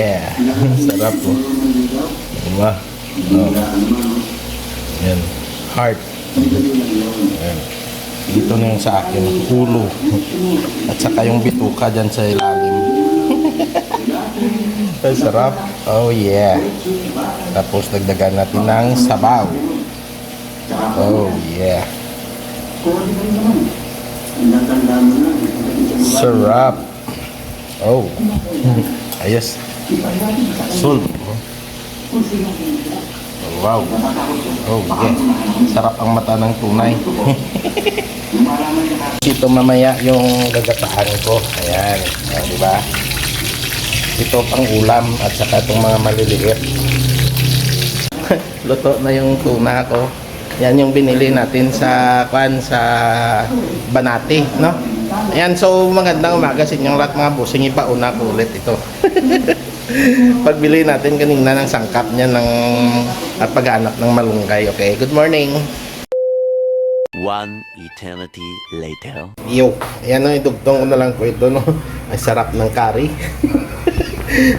yeah. Sarap po. Diba? Oh. Yan. Heart. Yan. Dito na yung sa akin. Ulo. At saka yung bituka dyan sa ilalim. Ay, sarap. Oh, yeah. Tapos dagdagan natin ng sabaw. Oh, yeah. Sarap. Oh. Ayos. Sul. Wow. Oh, yeah. Sarap ang mata ng tunay. Ito mamaya yung gagataan ko. Ayan. Ayan, di ba? Ito pang ulam at saka itong mga maliliit. Luto na yung tuna ko. Yan yung binili natin sa kwan sa Banati, no? Ayan, so magandang umaga sa inyong lahat mga busing. Ipauna ko ulit ito. Pagbili natin kanina ng sangkap niya ng at paghanap ng malunggay. Okay, good morning. One eternity later. Yo, ayan no, idugtong ko na lang po ito, no? Ay, sarap ng curry.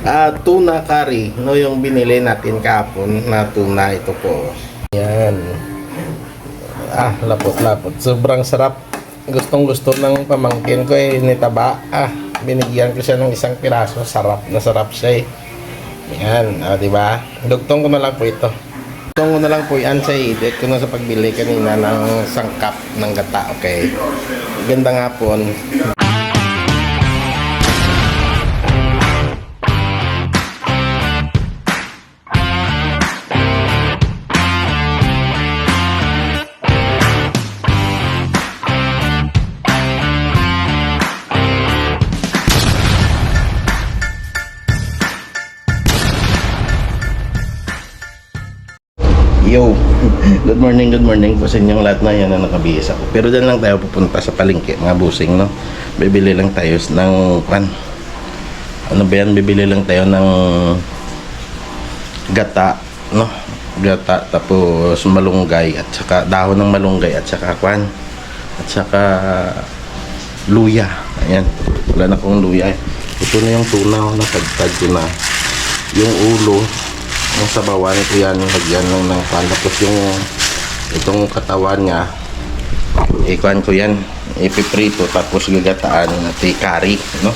Ah, tuna curry, no, yung binili natin kahapon na tuna ito po. Yan. Ah, lapot-lapot. Sobrang sarap. Gustong gusto ng pamangkin ko eh, nitaba. Ah, binigyan ko siya ng isang piraso. Sarap na sarap siya eh. Yan, ah, di ba? Dugtong ko na lang po ito. Dugtong ko na lang po yan sa edit ko na sa pagbili kanina ng sangkap ng gata, okay? Ganda nga po. Yo, good morning, good morning po sa inyong lahat na yan na nakabihis ako. Pero dyan lang tayo pupunta sa palengke, mga busing, no? Bibili lang tayo ng, pan, ano ba yan, bibili lang tayo ng gata, no? Gata, tapos malunggay, at saka dahon ng malunggay, at saka kwan, at saka luya. Ayan, wala na akong luya. Ito na yung tuna, oh, napagtag ko na. Yung ulo, yung sabawan yan, lagyan lang ng pan. Tapos yung itong katawan niya, ikuan ko yan, ipiprito, tapos gagataan at i-curry, no?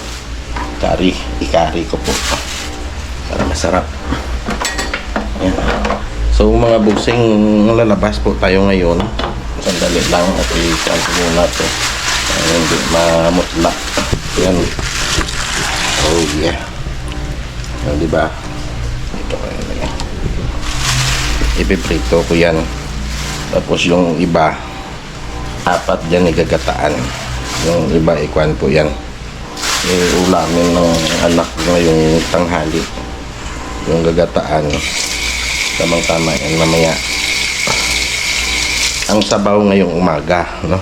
Curry, i-curry ko po. Para masarap. Ayan. So mga busing, lalabas po tayo ngayon. Sandali lang at i-kuan ko muna to. Hindi mamutla. Ayan. Oh yeah. Ayan, di ba? Ito yan. Ipiprito ko yan. Tapos yung iba, apat dyan igagataan. Yung iba, ikuan po yan. Iulamin ng anak ngayong tanghali. Yung gagataan. Tamang-tama yan mamaya. Ang sabaw ngayong umaga, no?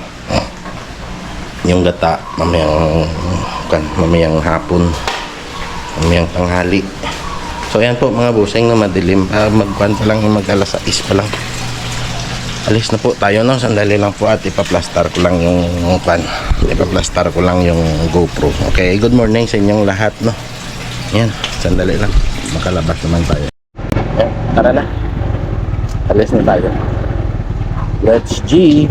Yung gata, mamayang, kan, mamayang hapon. Mamayang tanghali. So ayan po mga busing na madilim. Uh, magkuhan pa lang, mag alas 6 pa lang. Alis na po tayo no. Sandali lang po at ipaplastar ko lang yung pan. Ipaplastar ko lang yung GoPro. Okay, good morning sa inyong lahat no. Yan, sandali lang. Makalabas naman tayo. Yan, tara na. Alis na tayo. Let's G.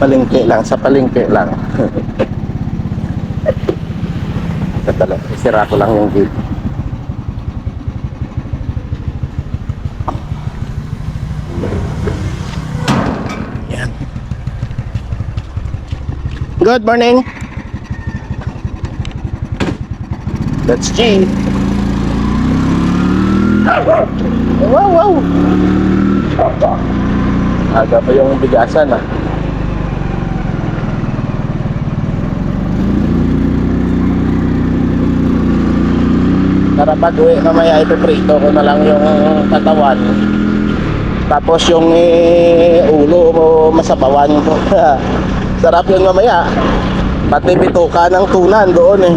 palengke lang, sa palengke lang. Sandali, isira ko lang yung gate. Yan. Good morning. That's G. Wow, wow. Aga pa yung bigasan ah. para pag uwi mamaya. Ipiprito ko na lang yung katawan. Tapos yung eh, ulo mo masabawan ko sarap yun mamaya. Pati bituka ng tunan doon eh.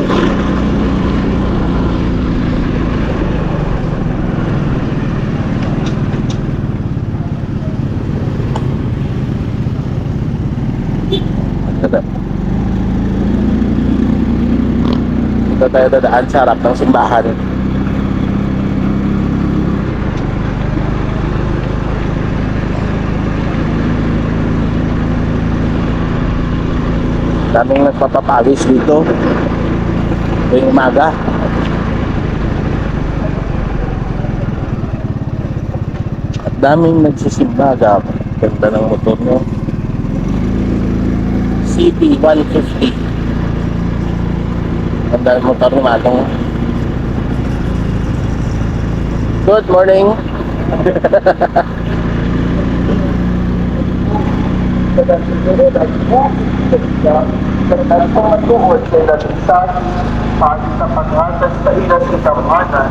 Ito tayo dadaan sa harap ng simbahan. Daming nagpapapawis dito. Tuwing umaga. At daming nagsisimba gab. Ganda ng motor nyo. CB150. Ganda ng motor ni Matong. Good morning. Nagpapatuhod sila sa para sa pag-atas sa ilang ikamanan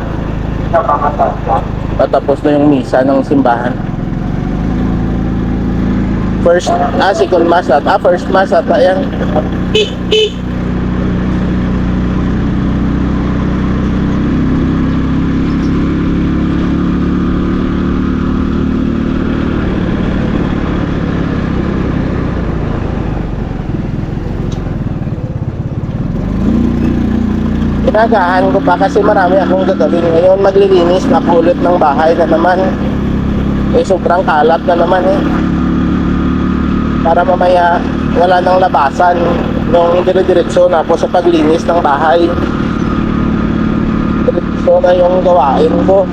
na mga tanda. Patapos na yung misa ng simbahan. First, ah, second mass at, ah, first mass at, ayan. Inagahan ko pa kasi marami akong gagawin ngayon. Maglilinis, mapulot ng bahay na naman. Eh, sobrang kalat na naman eh. Para mamaya wala nang labasan nung dire-diretso na po sa paglinis ng bahay. Diretso na yung gawain ko.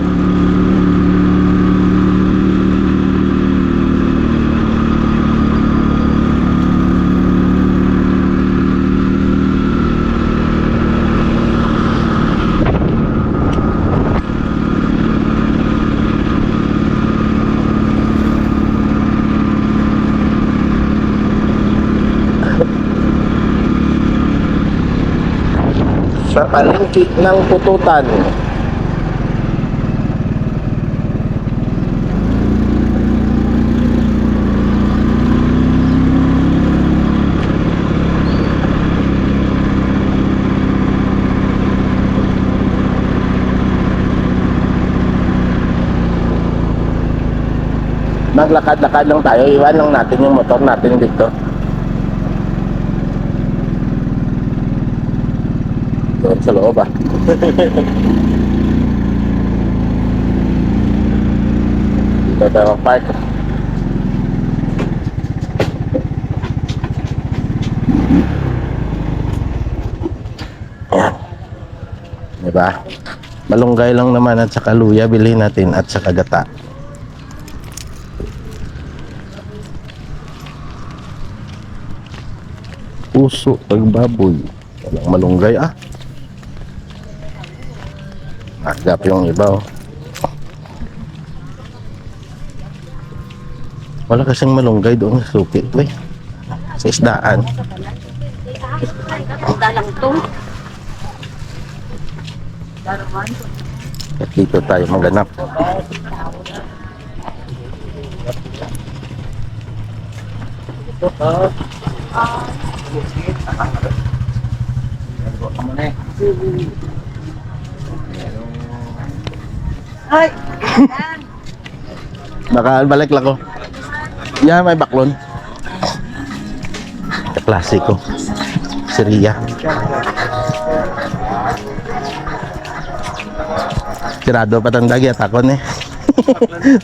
Sa palengke ng pututan. Maglakad-lakad lang tayo, iwan lang natin yung motor natin dito. Doon sa loob ah. Dito tayo park. Ayan. Diba? Malunggay lang naman at saka luya bilhin natin at saka gata. Puso, pagbaboy. Walang malunggay ah. Agap yung iba oh. Wala kasing malunggay doon sa suki to eh. Sa isdaan. Dalang to. At dito tayo maganap. Ay, Nakabalik lang ko. Yeah, may baklon. Klasiko. Syria. Sirado pa tang dagi at ako eh.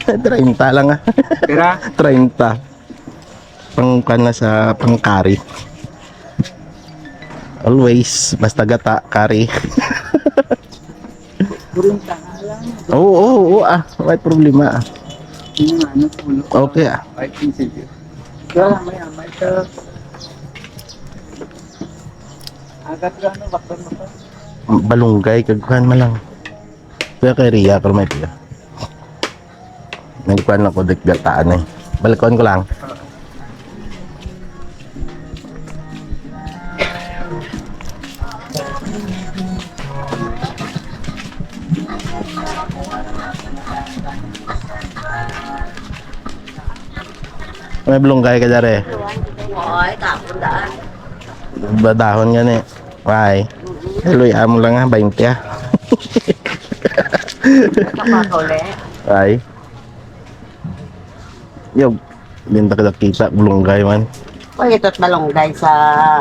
30 lang ah. Pira? 30. Pang kan na sa pangkari. Always basta gata kari. Puring tangalan. Oo, oo, oo ah, may problema ah. Okay ah. Kaya may amay ka. Agat ka ano, bakit mo pa? balunggay kagkuhan man lang kaya kay Ria kalau may pila nagkuhan ako dik gataan eh balikuan ko lang may balunggay ka dere Ay, kapundaan. badahon nga ni Bye. Hello, amo lang ha, 20 ah. Kapakole. Ay. Yo, binta ka kita bulunggay man. Uy, ito't malunggay sa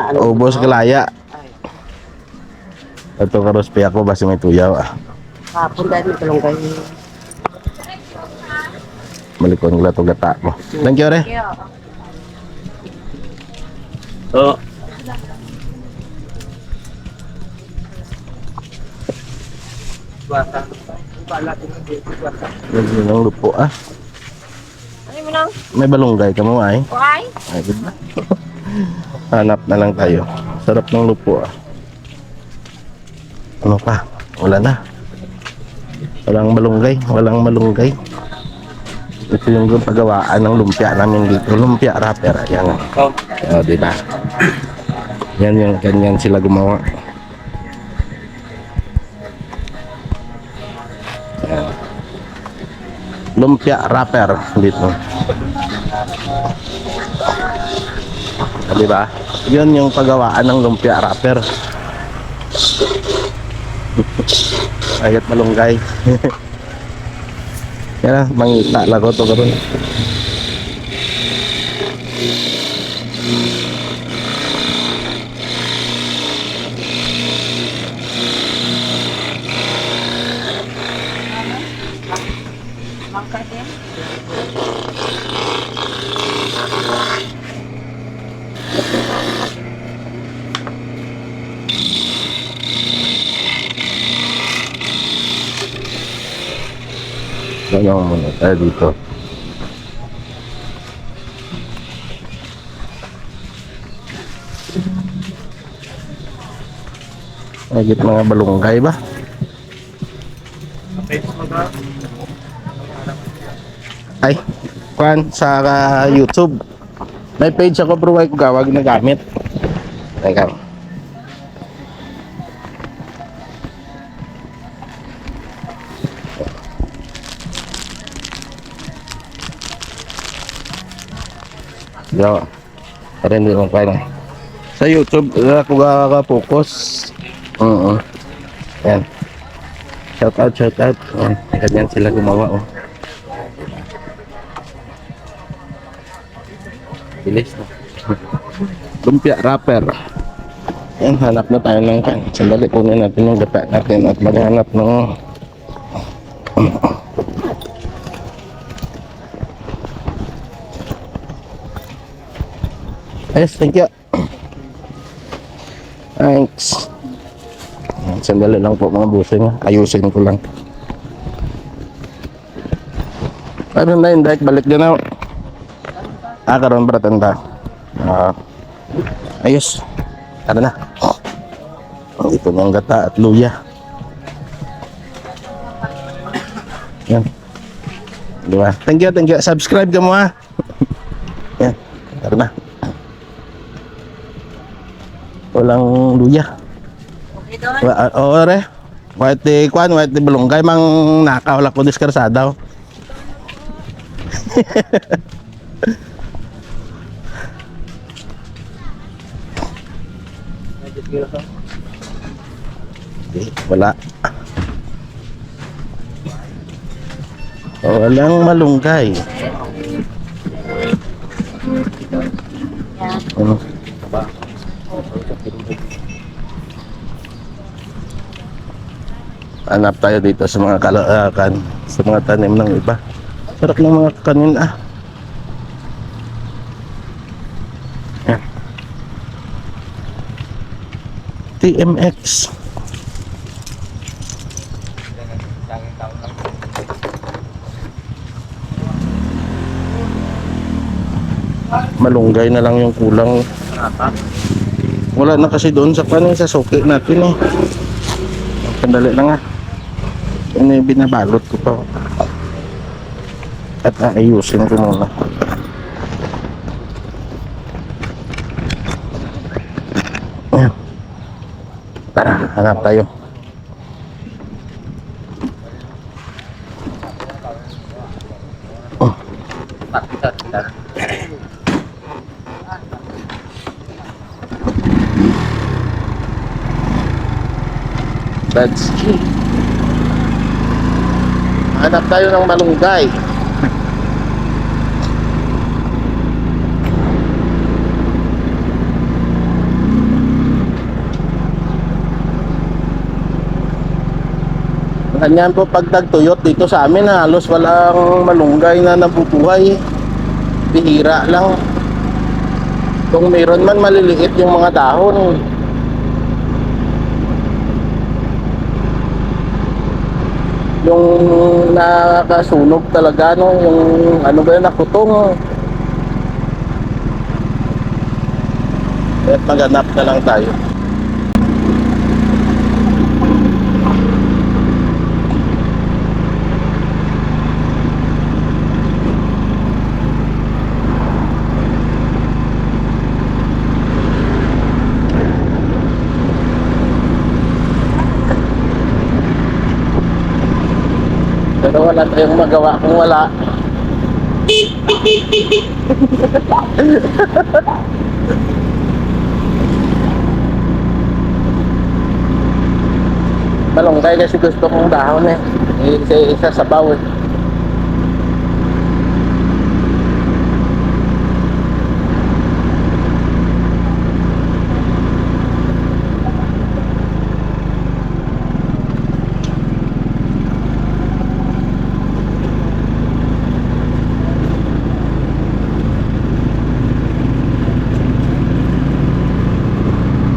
ano. Ubos kalaya. Ito karos piyak ko basi may tuyaw ah. Tulong kayo. Malikon ko to gata mo. Thank you re. Oh. Lagi ng lupo ah. Ano mo lang? May balunggay ka mo ay. Kuhay? Ay, good na. Hanap na lang tayo. Sarap ng lupo ah. Ano pa? Wala na. Walang malunggay. Walang malunggay. Ito yung pagawaan ng lumpia namin dito. Lumpia wrapper. Ayan. Oh. O, di ba? Yan yung ganyan sila gumawa. Ayan. Lumpia wrapper dito. O, di ba? Yun yung pagawaan ng lumpia wrapper. Ayat malunggay. Yan, mangita lang ko to karon. Ganyan muna tayo dito. Agit mga balunggay ba? Ay, kwan sa ah, YouTube. May page ako pero wag ko gawag na gamit. Teka. Yo. Rin din lang kwan. Sa YouTube uh, ako ga-focus. Oo. Yan. Shout out, shout out. Yan. Ganyan sila gumawa oh. Bilis na. Lumpia wrapper. Yan, hanap na tayo ng kan. Sandali kunin natin yung gata natin at maghanap ng Yes, thank you. Thanks. Sandali lang po mga busing. Ayusin ko lang. Ano na yun, Dek? Balik din ako. Ah, karoon ba tanda? Ah, ayos. Tara na. Ito na ang gata at luya. Yan. Di ba? Thank you, thank you. Subscribe ka mo ha. Yan. Tara na. Walang luya. Okay doon. Wa- ah, Oo, re. White di kwan, white di balunggay mang nakaw la ko diskarsadaw. Di, wala. Walang malunggay. Ano? Hanap tayo dito sa mga kalaakan, sa mga tanim ng iba. Sarap ng mga kanin ah. TMX. Malunggay na lang yung kulang. Wala na kasi doon sa kanin sa suki natin eh. Sandali lang ah. Ano yung binabalot ko pa. At aayusin ko muna. Tara, hanap tayo. Hanap tayo ng malunggay. Kanyan po pag nagtuyot dito sa amin halos walang malunggay na nabubuhay. Bihira lang. Kung mayroon man maliliit yung mga dahon. Yung nakasunog talaga no, yung ano ba yun, nakutong. At maghanap na lang tayo. Pero wala tayong magawa kung wala. Malunggay kasi gusto kong dahon eh. Isa, isa sa baw eh.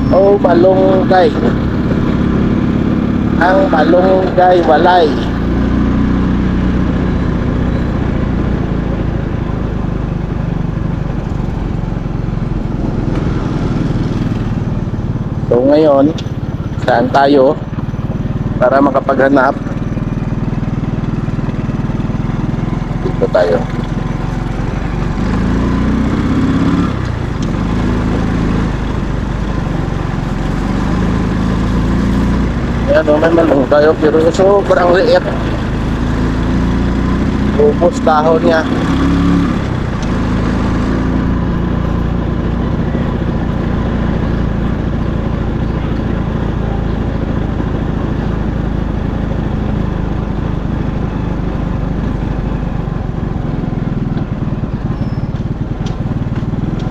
Oh, malunggay. Ang malunggay walay. So ngayon, saan tayo para makapaghanap? Dito tayo. Ayan o, may malunggay o, pero sobrang liit. Ubus dahon niya.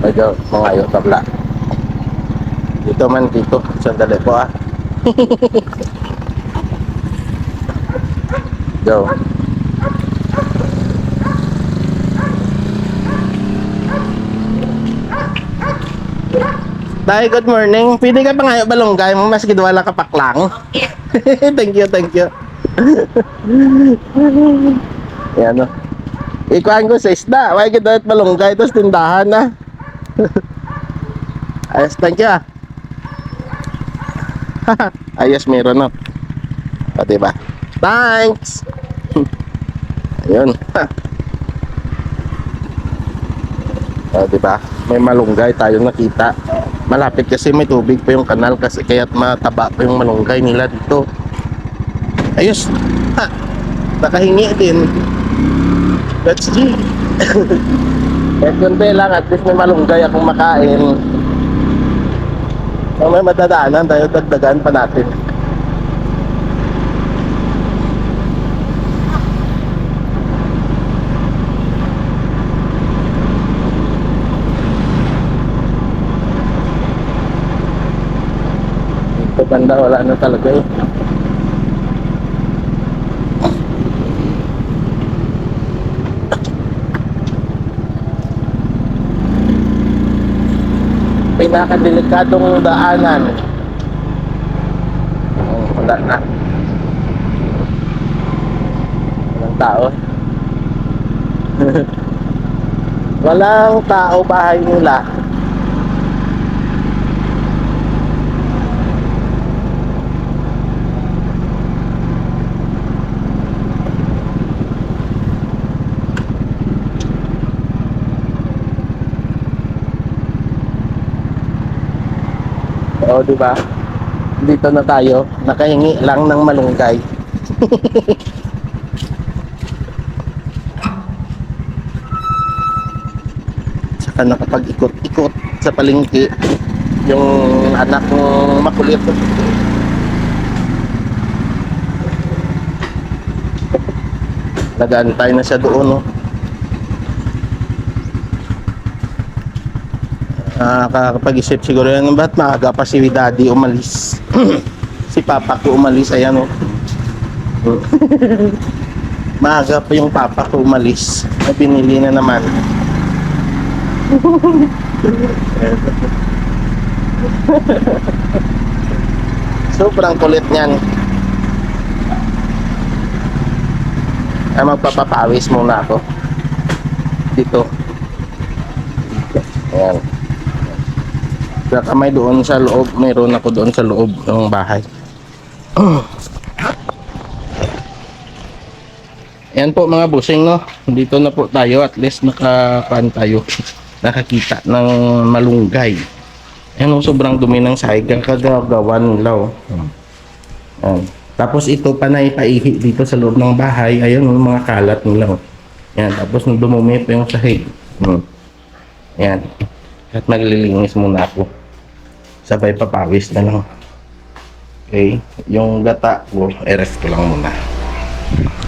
Medyo mga ayaw tabla. Dito man dito. Sandali po ah. Go. Tay, good morning. Pwede ka pa ngayon balunggay mo, mas wala ka paklang. thank you, thank you. Yan o. Ikuhan ko sa isda. Why kita at balunggay, tapos tindahan na. Ayos, thank you ah. Ayos, meron no. O, diba? Thanks! Ayun. o, diba? May malunggay tayo nakita. Malapit kasi may tubig pa yung kanal kasi kaya't mataba pa yung malunggay nila dito. Ayos! Ha! Nakahingi din. That's G. Kunti lang, at least may malunggay akong makain. Kung may madadaanan tayo, dagdagan pa natin. Banda, wala na talaga eh. pinakadelikadong daanan. Oh, wala na. Walang tao. Walang tao bahay nila. O, di ba? Dito na tayo. Nakahingi lang ng malunggay. Saka nakapag-ikot-ikot sa palengke yung anak ng makulit. Nag-antay na siya doon, no? Nakakapag-isip siguro yan, ba't maaga pa si daddy umalis? si papa ko umalis, ayan o. Maaga pa yung papa ko umalis. May binili na naman. Sobrang kulit niyan. Ay, magpapapawis muna ako. Dito. Ayan. Sa kamay doon sa loob. Meron ako doon sa loob ng bahay. Ayan po mga busing no. Dito na po tayo at least nakapan tayo. Nakakita ng malunggay. Ayan oh, sobrang dumi ng sahig. Ang kagagawan nila oh. Ayan. Tapos ito pa na ipaihi dito sa loob ng bahay. Ayan yung mga kalat nila oh. Ayan. Tapos nung dumumi pa yung sahig. Hmm. At maglilinis muna ako. Sabay papawis na lang. Okay. Yung gata ko, eref ko lang muna.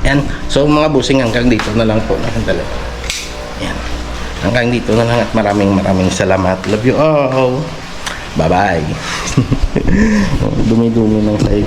Yan. So mga busing hanggang dito na lang po. Nakandala. Yan. Hanggang dito na lang at maraming maraming salamat. Love you all. Bye-bye. Dumi-dumi ng sahig.